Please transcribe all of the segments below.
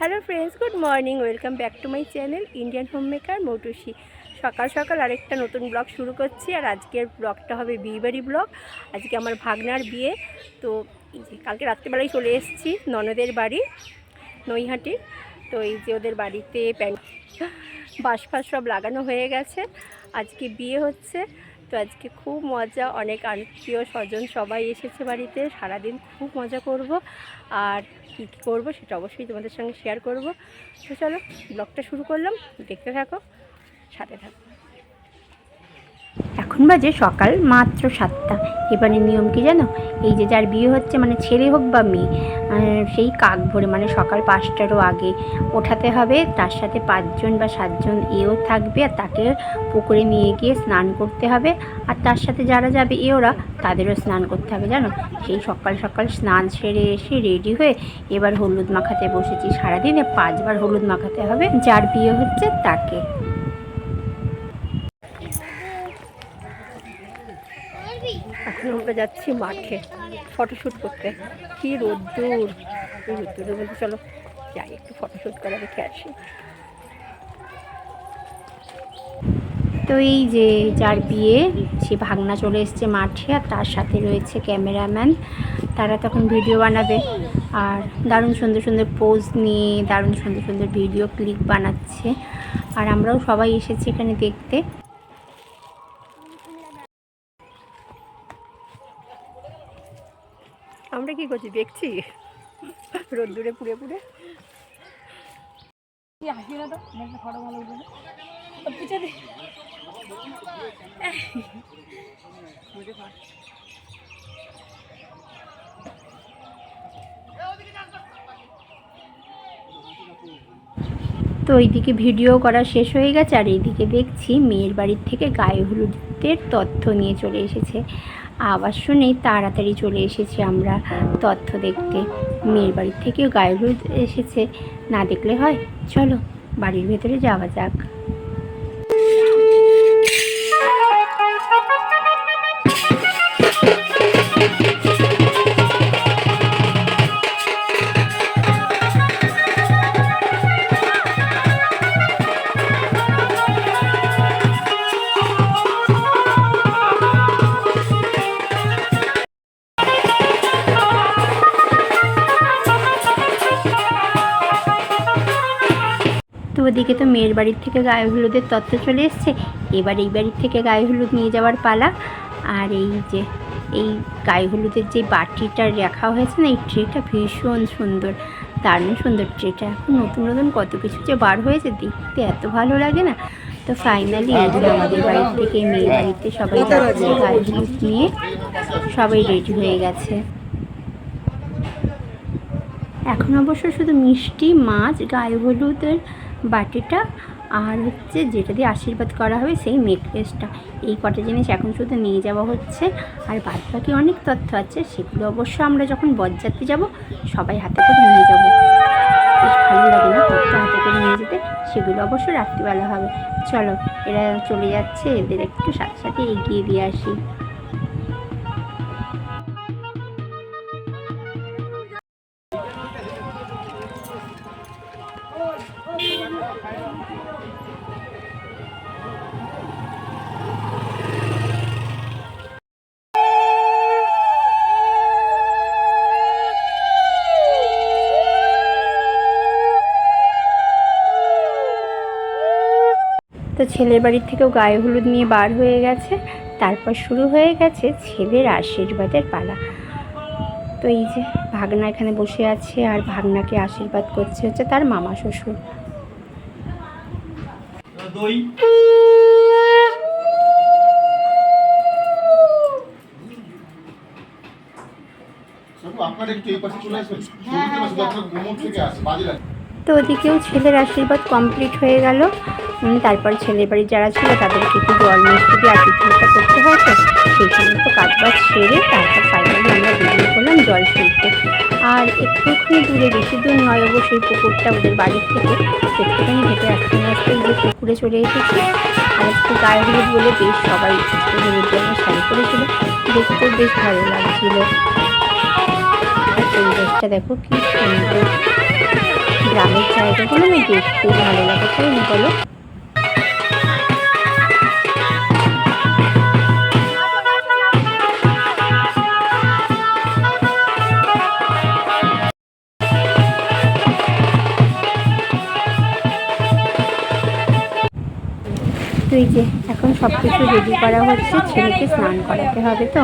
Hello friends, good morning, welcome back to my channel Indian home maker Moutusi. সকাল সকাল আরেকটা নতুন blog শুরু করছি, আর আজকের ব্লগটা হবে বিয়েবাড়ি ব্লগ। আজকে আমার ভাগনার বিয়ে, তো কালকে রাত্রিবেলায় চলে এসেছি ননদের বাড়ি, নৈহাটি। তো এই যে ওদের বাড়িতে প্যান বাঁশ ফাঁস সব লাগানো হয়ে গেছে। আজকে বিয়ে হচ্ছে। তো আজকে খুব মজা, অনেক আত্মীয় স্বজন সবাই এসেছে বাড়িতে, সারাদিন খুব মজা করব। আর কী কী করব সেটা অবশ্যই তোমাদের সঙ্গে শেয়ার করব। তো চলো ব্লগটা শুরু করলাম, দেখতে থাকো, সাথে থাকো। এখন বাজে সকাল মাত্র সাতটা। এবারে নিয়ম কি জানো? এই যে যার বিয়ে হচ্ছে মানে ছেলে হোক বা মেয়ে সেই কাক ভরে মানে সকাল পাঁচটারও আগে ওঠাতে হবে। তার সাথে পাঁচজন বা সাতজন এও থাকবে আর তাকে পুকুরে নিয়ে গিয়ে স্নান করতে হবে। আর তার সাথে যারা যাবে এ ওরা, তাদেরও স্নান করতে হবে, জানো? সেই সকাল সকাল স্নান সেরে এসে রেডি হয়ে এবার হলুদ মাখাতে বসেছি। সারাদিনে পাঁচবার হলুদ মাখাতে হবে। যার বিয়ে হচ্ছে তাকে। এখন আমরা যাচ্ছি মাঠে ফটোশ্যুট করতে। কি রোদ্দুর এই রোদ্দুরের মধ্যে চলো যাই, একটু ফটোশ্যুট করে দেখে আসি। তো এই যে যার বিয়ে, সে ভাগনা চলে এসছে মাঠে আর তার সাথে রয়েছে ক্যামেরাম্যান। তারা তখন ভিডিও বানাবে। আর দারুণ সুন্দর সুন্দর পোজ নিয়ে দারুণ সুন্দর সুন্দর ভিডিও ক্লিপ বানাচ্ছে। আর আমরাও সবাই এসেছি এখানে দেখতে আমরা কি করছি, দেখছি। রোদ্দুরে পুড়ে পুড়ে। তো এইদিকে ভিডিও করা শেষ হয়ে গেছে, আর এইদিকে দেখছি মেয়ের বাড়ির থেকে গায়ে হলুদের তথ্য নিয়ে চলে এসেছে। আবার শুনেই তাড়াতাড়ি চলে এসেছি আমরা তথ্য দেখতে। মেয়ের বাড়ির থেকেও গায়ে এসেছে। না দেখলে হয়? চলো, বাড়ির ভেতরে যাওয়া যাক। ওদিকে তো মেয়ের বাড়ির থেকে গায়ে হলুদের তত্ত্ব চলে এসছে। এবার এই বাড়ির থেকে গায়ে হলুদ নিয়ে যাওয়ার পালা। আর এই যে, এই গায়ে হলুদের যে বাটিটা রাখা হয়েছে না, এই ট্রেটা ভীষণ সুন্দর, দারুণ সুন্দর ট্রেটা। এখন নতুন নতুন কত কিছু যে বার হয়েছে, দেখতে এত ভালো লাগে না। তো ফাইনালি যে আমাদের বাড়ির থেকে, মেয়ের বাড়িতে সবাই যাচ্ছে গায়ে হলুদ নিয়ে সবাই রেডি হয়ে গেছে। এখন অবশ্য শুধু মিষ্টি, মাছ, গায়ে হলুদের বাটিটা আর হচ্ছে যেটা দিয়ে আশীর্বাদ করা হবে সেই নেকলেসটা। এই কটা জিনিস এখন শুধু নিয়ে যাওয়া হচ্ছে। আর বাদ বাকি অনেক তথ্য আছে, সেগুলো অবশ্য আমরা যখন বরযাত্রী যাব, সবাই হাতে করে নিয়ে যাব। বেশ ভালো লাগে না তথ্য হাতে করে নিয়ে যেতে? সেগুলো অবশ্য রাত্রিবেলা হবে। চলো, এরা চলে যাচ্ছে, এদের একটু সাথে সাথে এগিয়ে দিয়ে আসি। তো ছেলের বাড়ির থেকেও গায়ে হলুদ নিয়ে বার হয়ে গেছে। তারপর শুরু হয়ে গেছে ছেলের আশীর্বাদের পালা। তো এই যে ভাগনা এখানে বসে আছে আর ভাগনাকে আশীর্বাদ করছে হচ্ছে তার মামা শ্বশুর। আসে বাজে লাগে। তো ওদিকেও ছেলের আশীর্বাদ কমপ্লিট হয়ে গেল। তারপর ছেলের বাড়ির যারা ছিল তাদেরকে একটু জল মিষ্টি দিয়ে আতিথ্যতা করতে হয় সেই সমস্ত কাজবাজ সেরে তারপর ফাইনালি আমরা বেরিয়ে পড়লাম জল ফেলতে। আর একটুখানি দূরে, বেশি দূর নয় অবশ্যই পুকুরটা ওদের বাড়ির থেকে, একটুখানি হেঁটে আসতে আসতে যে পুকুরে চলে এসেছি। আর একটু গায়ে হলুদ বলে বেশ সবাই হলুদ রঙের শাড়ি করেছিল দেখতে বেশ ভালো লাগছিল। পরিবেশটা দেখো কি সুন্দর। গ্রামের জায়গাগুলো না দেখতে ভালো লাগে, তাই বলো? এই যে এখন সব কিছু রেডি করা হচ্ছে, ছেলেকে স্নান করাতে হবে তো।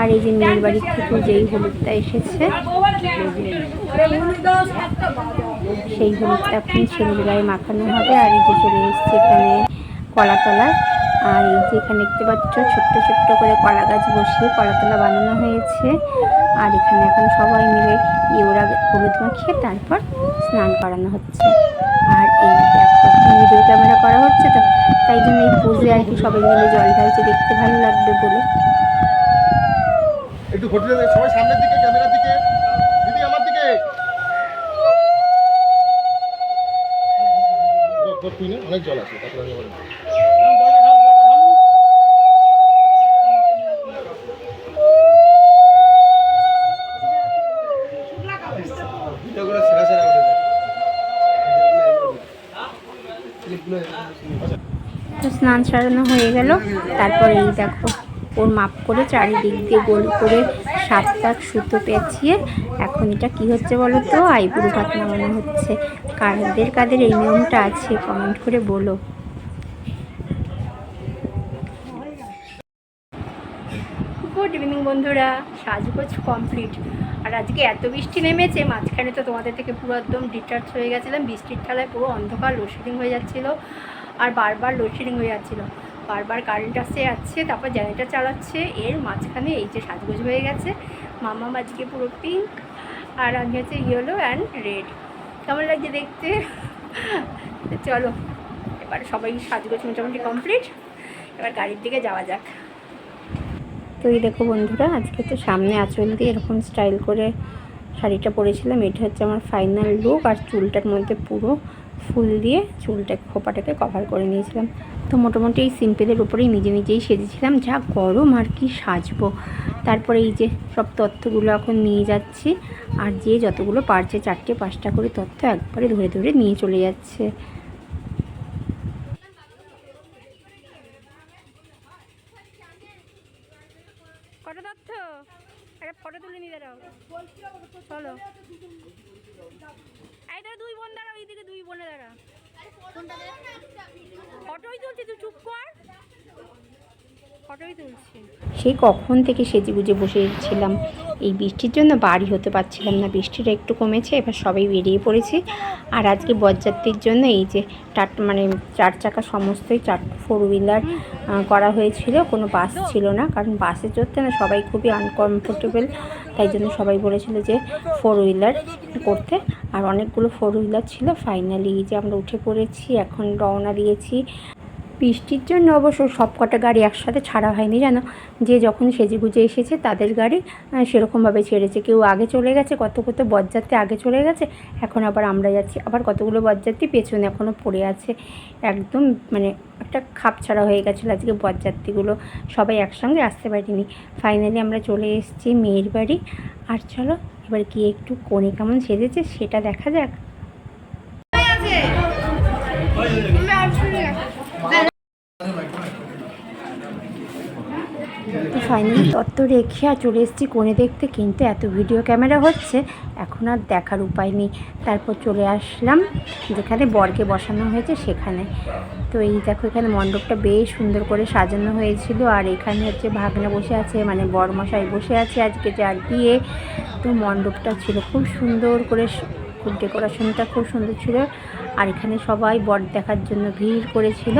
আর এই যে মেয়ের বাড়ির থেকে যেই হলুদটা এসেছে, সেই হলুদটা এখন ছেলের গায়ে মাখানো হবে। আর এই যে চলে এসছে এখানে কলাতলা আর এই যে এখানে দেখতে পাচ্ছ, ছোট্ট ছোট্ট করে কলা গাছ বসিয়ে কলাতলা বানানো হয়েছে। আর এখানে এখন সবাই মিলে ইউরা হলুদ মাখিয়ে তারপর স্নান করানো হচ্ছে। আর এই ভিডিও ক্যামেরা করা হচ্ছে তো, তাই জন্য এই পুজো আর কি সবাই মিলে জল ঢালছে, দেখতে ভালো লাগবে বলে। একটু সবাই সামনের দিকে, ক্যামেরার দিকে। দিদি, আমার দিকে। অনেক জল আছে, তারপরে স্নান সারানো হয়ে গেল। তারপরে এই দেখো, ওর মাপ করে চারিদিক দিয়ে গোল করে সাত পাক সুতো পেঁচিয়ে এখন এটা কি হচ্ছে বলো তো? আইবুড়ো ভাত নামানো হচ্ছে। কাদের কাদের এই নিয়মটা আছে কমেন্ট করে বলো গুড ইভিনিং বন্ধুরা, সাজগোজ কমপ্লিট আর আজকে এত বৃষ্টি নেমেছে, মাঝখানে তো তোমাদের থেকে পুরো একদম ডিটাচ হয়ে গেছিলাম। বৃষ্টির ঠালায় পুরো অন্ধকার লোডশেডিং হয়ে যাচ্ছিল। আর বারবার লোডশেডিং হয়ে যাচ্ছিল। বারবার কারেন্ট আসছে, যাচ্ছে, তারপর জেনারেটার চালাচ্ছে। এর মাঝখানে এই যে সাজগোজ হয়ে গেছে। মামা আজকে পুরো পিঙ্ক আর আমি হচ্ছে ইয়েলো অ্যান্ড রেড কেমন লাগছে দেখতে? চলো, এবার সবাই সাজগোজ মোটামুটি কমপ্লিট এবার গাড়ির দিকে যাওয়া যাক। তো এই দেখো বন্ধুরা, আজকে তো সামনে আঁচল দিয়ে এরকম স্টাইল করে শাড়িটা পরেছিলাম। এটা হচ্ছে আমার ফাইনাল লুক আর চুলটার মধ্যে পুরো ফুল দিয়ে চুলটা খোপাটাকে কভার করে নিয়েছিলাম। তো মোটামুটি এই সিম্পলের উপরেই নিজে নিজেই সেজেছিলাম। যা গরম আর কি সাজবো। তারপরে এই যে সব তথ্যগুলো এখন নিয়ে যাচ্ছি। আর যে যতগুলো পারছে চারটে পাঁচটা করে তথ্য একবারে ধরে ধরে নিয়ে চলে যাচ্ছে। একটা ফটো তুলে নিয়ে দাঁড়াও। চলো। এই দাঁড়া দুই বোন দাঁড়াও এইদিকে দুই বোনে দাঁড়া ফটোই তুলছি তুই চুপ কর। সেই কখন থেকে সেজে গুজে বসেছিলাম এই বৃষ্টির জন্য বাড়ি হতে পারছিলাম না। বৃষ্টিটা একটু কমেছে এবার সবাই বেরিয়ে পড়েছে। আর আজকে বরযাত্রীর জন্য এই যে চার মানে চার চাকা সমস্তই চার ফোর হুইলার করা হয়েছিল। কোনো বাস ছিল না কারণ বাসে চড়তে না সবাই খুবই আনকমফোর্টেবল তাই জন্য সবাই বলেছিল যে ফোর হুইলার করতে। আর অনেকগুলো ফোর হুইলার ছিল। ফাইনালি এই যে আমরা উঠে পড়েছি এখন রওনা দিয়েছি। বৃষ্টির জন্য অবশ্য সব কটা গাড়ি একসাথে ছাড়া হয়নি, জানো? যে যখন সেজে গুজে এসেছে, তাদের গাড়ি সেরকমভাবে ছেড়েছে। কেউ আগে চলে গেছে, কত কত বরযাত্রী আগে চলে গেছে, এখন আবার আমরা যাচ্ছি। আবার কতগুলো বরযাত্রী পেছনে এখনও পড়ে আছে। একদম মানে একটা খাপ ছাড়া হয়ে গেছিল আজকে বরযাত্রীগুলো সবাই একসঙ্গে আসতে পারিনি। ফাইনালি আমরা চলে এসেছি মেয়ের বাড়ি। আর চলো, এবার গিয়ে একটু কোণে কেমন সেজেছে, সেটা দেখা যাক। ফাইনালি তত্ত্ব রেখে আর চলে এসেছি কোণে দেখতে, কিন্তু এত ভিডিও ক্যামেরা হচ্ছে, এখন আর দেখার উপায় নেই। তারপর চলে আসলাম, যেখানে বরকে বসানো হয়েছে, সেখানে। তো এই দেখো, এখানে মণ্ডপটা বেশ সুন্দর করে সাজানো হয়েছিল, আর এখানে হচ্ছে ভাগনা বসে আছে মানে বরমশাই বসে আছে আজকে যার বিয়ে। তো মণ্ডপটা ছিল খুব সুন্দর করে খুব ডেকোরেশনটা খুব সুন্দর ছিল, আর এখানে সবাই বর দেখার জন্য ভিড় করেছিল।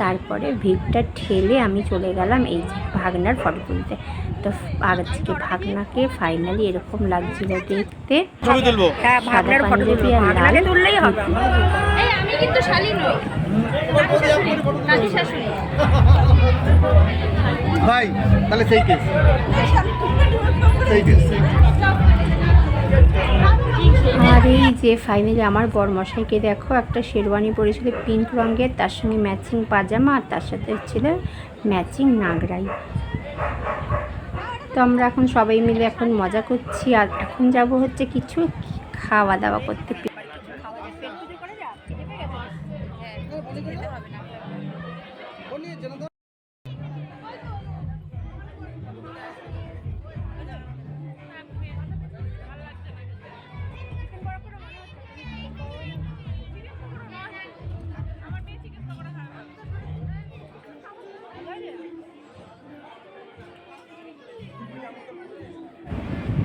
তারপরে ভিড়টা ঠেলে আমি চলে গেলাম এই যে ভাগনার ফটো তুলতে। তো আজকে ভাগনাকে ফাইনালি এরকম লাগছিল দেখতে। হ্যাঁ ভাগনার ফটো তুলবো। ভাগনাকে তুললেই হবে। কিন্তু শালি নই। কাজী শাশুড়ি। ভাই তাহলে সেই কেস সেই কেস আর এই যে ফাইনালি আমার বরমশাইকে দেখো, একটা শেরওয়ানি পরেছিল পিঙ্ক রঙের, তার সঙ্গে ম্যাচিং পাজামা আর তার সাথে ছিল ম্যাচিং নাগরাই। তো আমরা এখন সবাই মিলে এখন মজা করছি আর এখন যাব হচ্ছে কিছু খাওয়া দাওয়া করতে।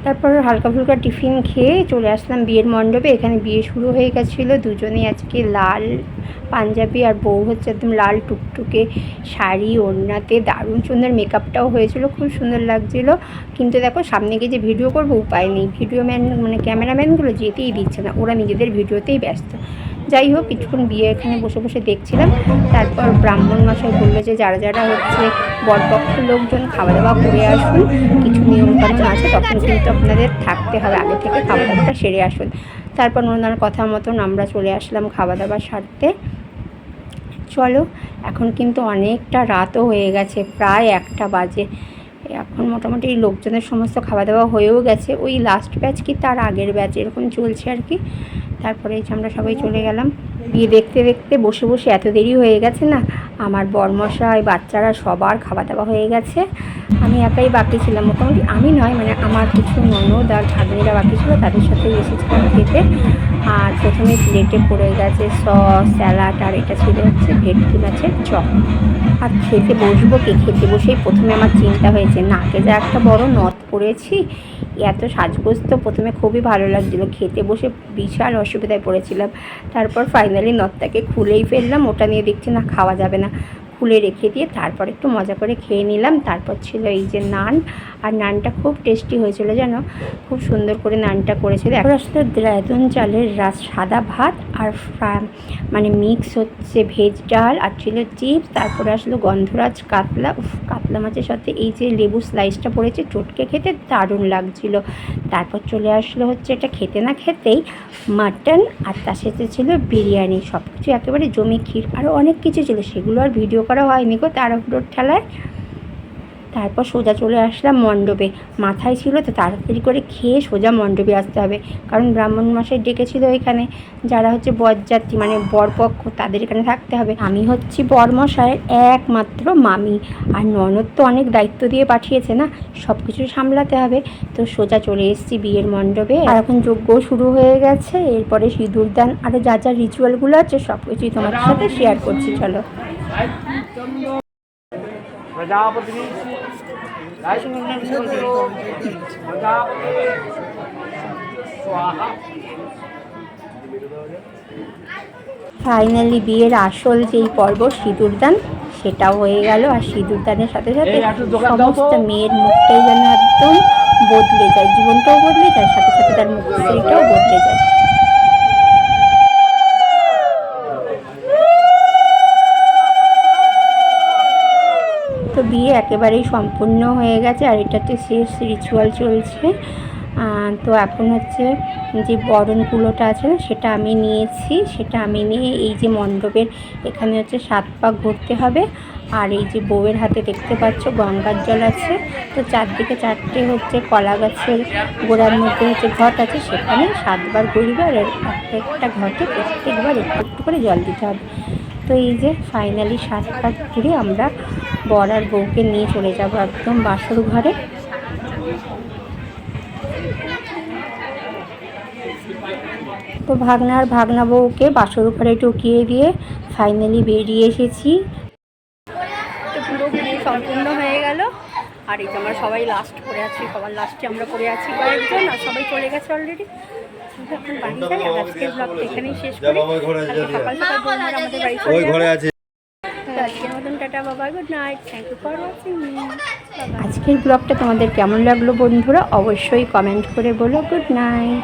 তারপর হালকা ফুলকা টিফিন খেয়ে চলে আসলাম বিয়ের মণ্ডপে। এখানে বিয়ে শুরু হয়ে গেছিল। দুজনেই আজকে লাল পাঞ্জাবি আর বউ হচ্ছে একদম লাল টুকটুকে শাড়ি, ওড়নাতে দারুণ সুন্দর মেকআপটাও হয়েছিল, খুব সুন্দর লাগছিল। কিন্তু দেখো, সামনে গিয়ে যে ভিডিও করব, উপায় নেই। ভিডিও ম্যান মানে ক্যামেরাম্যানগুলো যেতেই দিচ্ছে না, ওরা নিজেদের ভিডিওতেই ব্যস্ত। যাই হোক, কিছুক্ষণ বিয়ে এখানে বসে বসে দেখছিলাম। তারপর ব্রাহ্মণ মশাই বলল যে, যারা যারা হচ্ছে বরপক্ষ লোকজন খাওয়া দাওয়া করে আসুন, কিছু নিয়মকানুন আছে, তখন কিন্তু আপনাদের থাকতে হবে। আগে থেকে খাওয়া দাওয়াটা সেরে আসুন। তারপর ওনার কথা মতন আমরা চলে আসলাম খাওয়া দাওয়া সারতে। চলো, এখন কিন্তু অনেকটা রাতও হয়ে গেছে, প্রায় একটা বাজে। এখন মোটামুটি এই লোকজনের সমস্ত খাওয়া দাওয়া হয়েও গেছে। ওই লাস্ট ব্যাচ কি তার আগের ব্যাচ এরকম চলছে আর কি। তারপরে আমরা সবাই চলে গেলাম। বিয়ে দেখতে দেখতে বসে বসে এত দেরি হয়ে গেছে না, আমার বরমশাই, বাচ্চারা সবার খাওয়া দাওয়া হয়ে গেছে। আমি একাই বাকি ছিলাম। মোটামুটি আমি নয় মানে আমার কিছু ননদ আর ভাগ্নিরা বাকি ছিল, তাদের সাথেই এসেছিলাম খেতে। আর প্রথমে প্লেটে পড়ে গেছে সস স্যালাড আর এটা ছিল হচ্ছে ভেটকি মাছের চপ। আর খেতে বসবো কি? খেতে বসেই প্রথমে আমার চিন্তা হয়েছে নাকে যা একটা বড় নথ পড়েছি, এত সাজগোজ তো প্রথমে খুবই ভালো লাগছিল। খেতে বসে বিশাল অসুবিধায় পড়েছিলাম। তারপর ফাইনালি নথটাকে খুলেই ফেললাম, ওটা নিয়ে দেখছি না, খাওয়া যাবে না। খুলে রেখে দিয়ে তারপর একটু মজা করে খেয়ে নিলাম। তারপর ছিল এই যে নান। আর নানটা খুব টেস্টি হয়েছিল জানো? খুব সুন্দর করে নানটা করেছিল। এখন আসলে দ্রাদন চালের রাস সাদা ভাত আর মানে মিক্স হচ্ছে ভেজ ডাল আর ছিল চিপস। তারপরে আসলো গন্ধরাজ কাতলা। উফ, কাতলা মাছের সাথে এই যে লেবু স্লাইসটা পড়েছে, চটকে খেতে দারুণ লাগছিল। তারপর চলে আসলো হচ্ছে এটা খেতে না খেতেই মাটন। আর তার সাথে ছিল বিরিয়ানি। সব কিছু একেবারে জমি ক্ষীর। আরও অনেক কিছু ছিল। সেগুলো আর ভিডিও করা হয়নি গো, তাড়াহুড়োর ঠেলায়। তারপর সোজা চলে আসলাম মণ্ডপে। মাথায় ছিল তো তাড়াতাড়ি করে খেয়ে সোজা মণ্ডপে আসতে হবে। কারণ ব্রাহ্মণ মশাই ডেকেছিল এখানে। যারা হচ্ছে বরযাত্রী মানে বরপক্ষ, তাদের এখানে থাকতে হবে। আমি হচ্ছি বরমশাইয়ের একমাত্র মামি। আর ননদ তো অনেক দায়িত্ব দিয়ে পাঠিয়েছে না? সব কিছু সামলাতে হবে। তো সোজা চলে এসেছি বিয়ের মণ্ডপে। আর এখন যজ্ঞ শুরু হয়ে গেছে। এরপরে সিঁদুরদান আরও যা যা রিচুয়ালগুলো আছে সব কিছুই তোমার সাথে শেয়ার করছি, চলো। प्रजापति प्रजापति स्वाहा ফাইনালি বিয়ের আসল যেই পর্ব সিঁদুরদান সেটাও হয়ে গেল আর সিঁদুরদানের সাথে সাথে এই একটু দোকান দাও তো। সমস্ত মেয়ের মুখটাই যেন একদম বদলে যায় জীবনটাও বদলে যায় সাথে সাথে তার মুখটাও বদলে যায় একেবারেই সম্পূর্ণ হয়ে গেছে আর এটাতে শেষ রিচুয়াল চলছে। তো এখন হচ্ছে যে বরণগুলোটা আছে না, সেটা আমি নিয়েছি। সেটা আমি নিয়ে এই যে মণ্ডপের এখানে হচ্ছে সাত পাক ঘুরতে হবে। আর এই যে বউয়ের হাতে দেখতে পাচ্ছ গঙ্গার জল আছে। তো চারদিকে চারটে হচ্ছে কলা গাছের গোড়ার মধ্যে হচ্ছে ঘট আছে, সেখানে সাতবার ঘুরবে আর একটা একটা ঘটে প্রত্যেকবার একটু একটু করে জল দিতে হবে। তো এই যে ফাইনালি সাত পাক ঘুরে আমরা বর আর বউকে নিয়ে চলে যাব একদম বাসর ঘরে। তো ভাগনা আর ভাগনা বউকে বাসর ঘরে ঢুকিয়ে দিয়ে ফাইনালি বেরিয়ে এসেছি। তো পুরো বিয়ে সম্পূর্ণ হয়ে গেল। আর এই যে আমরা সবাই লাস্ট করে আছি সবার লাস্টে আমরা করে আছি কয়েকজন আর সবাই চলে গেছে অলরেডি এখন বাড়ি যাই আজকের ব্লগটা এখানেই শেষ করি। সকাল সকাল আমাদের বাড়ি টাটা বাবা good night thank you for watching আজকের ব্লগটা তোমাদের কেমন লাগল বন্ধুরা? অবশ্যই কমেন্ট করে বলো গুড নাইট